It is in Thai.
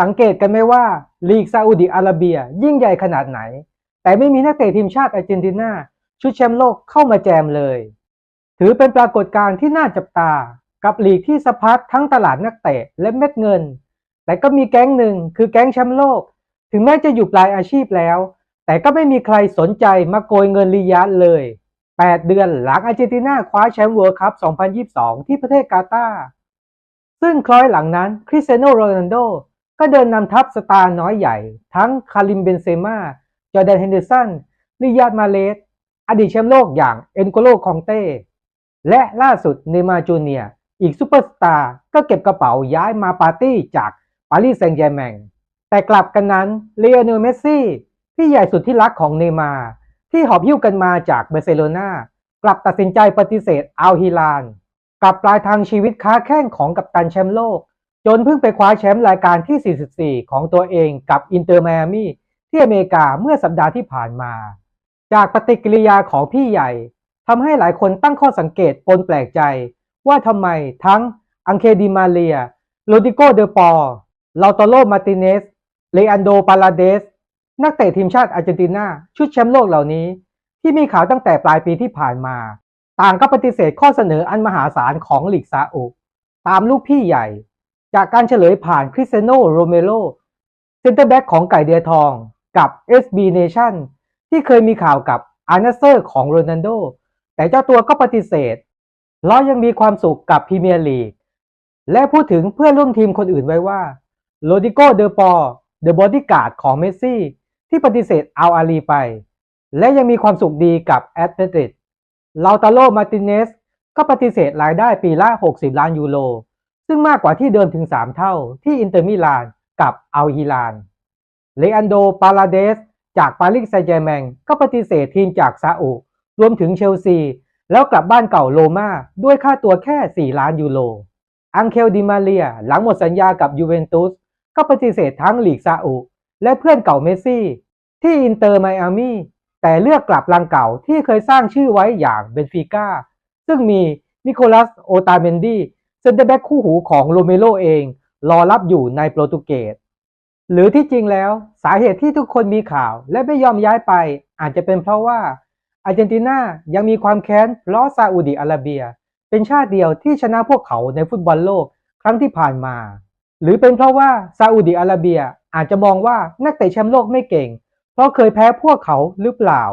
สังเกตกันไหมว่าลีกซาอุดิอาระเบีย ยิ่งใหญ่ขนาดไหน แต่ไม่มีนักเตะทีมชาติอาร์เจนตินาชุดแชมป์โลกเข้ามาแจมเลย ถือเป็นปรากฏการณ์ที่น่าจับตากับลีกที่สะพัดทั้งตลาดนักเตะและเม็ดเงิน แต่ก็มีแก๊งหนึ่งคือแก๊งแชมป์โลก ถึงแม้จะอยู่ปลายอาชีพแล้ว แต่ก็ไม่มีใครสนใจมาโกยเงินลียาดเลย 8 เดือนหลังอาร์เจนตินาคว้าแชมป์เวิลด์คัพ 2022 ที่ประเทศกาตาร์ซึ่งคล้อยหลังนั้นคริสเตียโนโรนัลโด ก็เดินนำทัพสตาร์น้อยใหญ่ ทั้งคาริมเบนเซม่า จอร์แดนเฮนเดอร์สันลิยาดมาเลส อดีตแชมป์โลกอย่างเอ็นโกโลคองเต้ และล่าสุดเนย์มาร์จูเนีย อีกซูเปอร์สตาร์ก็เก็บกระเป๋าย้ายมาปาร์ตี้จากปารีสแซงต์แชร์แมง แต่กลับกันนั้นเลโอเนลเมสซี่ที่ใหญ่สุดที่รักของเนย์มาร์ที่หอบหิ้วกันมาจากเบร์เซโลนากลับตัดสินใจปฏิเสธอัลฮิลาน กับปลายทางชีวิตค้าแข้งของกัปตันแชมป์โลก จนเพิ่งไปคว้าแชมป์รายการที่ 44 ของตัวเองกับอินเตอร์ไมอามีที่อเมริกาเมื่อสัปดาห์ที่ผ่านมา จากปฏิกิริยาของพี่ใหญ่ทำให้หลายคนตั้งข้อสังเกตปนแปลกใจ ว่าทำไมทั้งอังเคดิมาเลีย โรดิโกเดอปอร์ลาโตโลมาติเนส เลอันโด ปาลาเดส นักเตะทีมชาติอาร์เจนตินาชุดแชมป์โลกเหล่านี้ ที่มีข่าวตั้งแต่ปลายปีที่ผ่านมา ต่างก็ปฏิเสธข้อเสนออันมหาศาลของลีกซาอุตามลูกพี่ใหญ่ จากการเฉลยผ่านคริสเซโนโรเมโรเซนเตอร์แบ็กของไก่เดียทองกับ SB Nation ที่เคยมีข่าวกับอาร์เนเซอร์ของโรนัลโด แต่เจ้าตัวก็ปฏิเสธเรายังมีความสุขกับพรีเมียร์ลีก และพูดถึงเพื่อนร่วมทีมคนอื่นไว้ว่าโรดิโกเดอปอเดอะบอดี้การ์ดของเมสซี่ ที่ปฏิเสธเอาอาลีไป และยังมีความสุขดีกับแอตเลติกลาตาโลมาติเนสก็ปฏิเสธรายได้ปีละ 60 ล้านยูโร ซึ่งมากกว่าที่เดิมถึง 3 เท่าที่อินเตอร์มิลานกับอัลฮิลานเลอันโด ปาลาเดส จากปารีสแซงต์แชร์แมงก็ปฏิเสธทีมจากซาอุรวมถึงเชลซี แล้วกลับบ้านเก่าโรม่าด้วยค่าตัวแค่ 4 ล้านยูโร อังเคลดิมาเลีย หลังหมดสัญญากับยูเวนตุสก็ปฏิเสธทั้งลีกซาอุและเพื่อนเก่าเมสซี่ ที่อินเตอร์ไมอามีแต่เลือกกลับรังเก่าที่เคยสร้างชื่อไว้อย่างเบนฟิก้าซึ่งมีนิโคลัสโอตาเมนดี เซนเตอร์แบ็กคู่หูของโรเมโรเอง รอรับอยู่ในโปรตุเกส หรือที่จริงแล้วสาเหตุที่ทุกคนมีข่าว และไม่ยอมย้ายไป อาจจะเป็นเพราะว่าอาร์เจนตินายังมีความแค้นเพราะซาอุดิอาระเบีย เป็นชาติเดียวที่ชนะพวกเขาในฟุตบอลโลกครั้งที่ผ่านมา หรือเป็นเพราะว่าซาอุดิอาระเบียอาจจะมองว่านักเตะแชมป์โลกไม่เก่ง เพราะเคยแพ้พวกเขาหรือเปล่า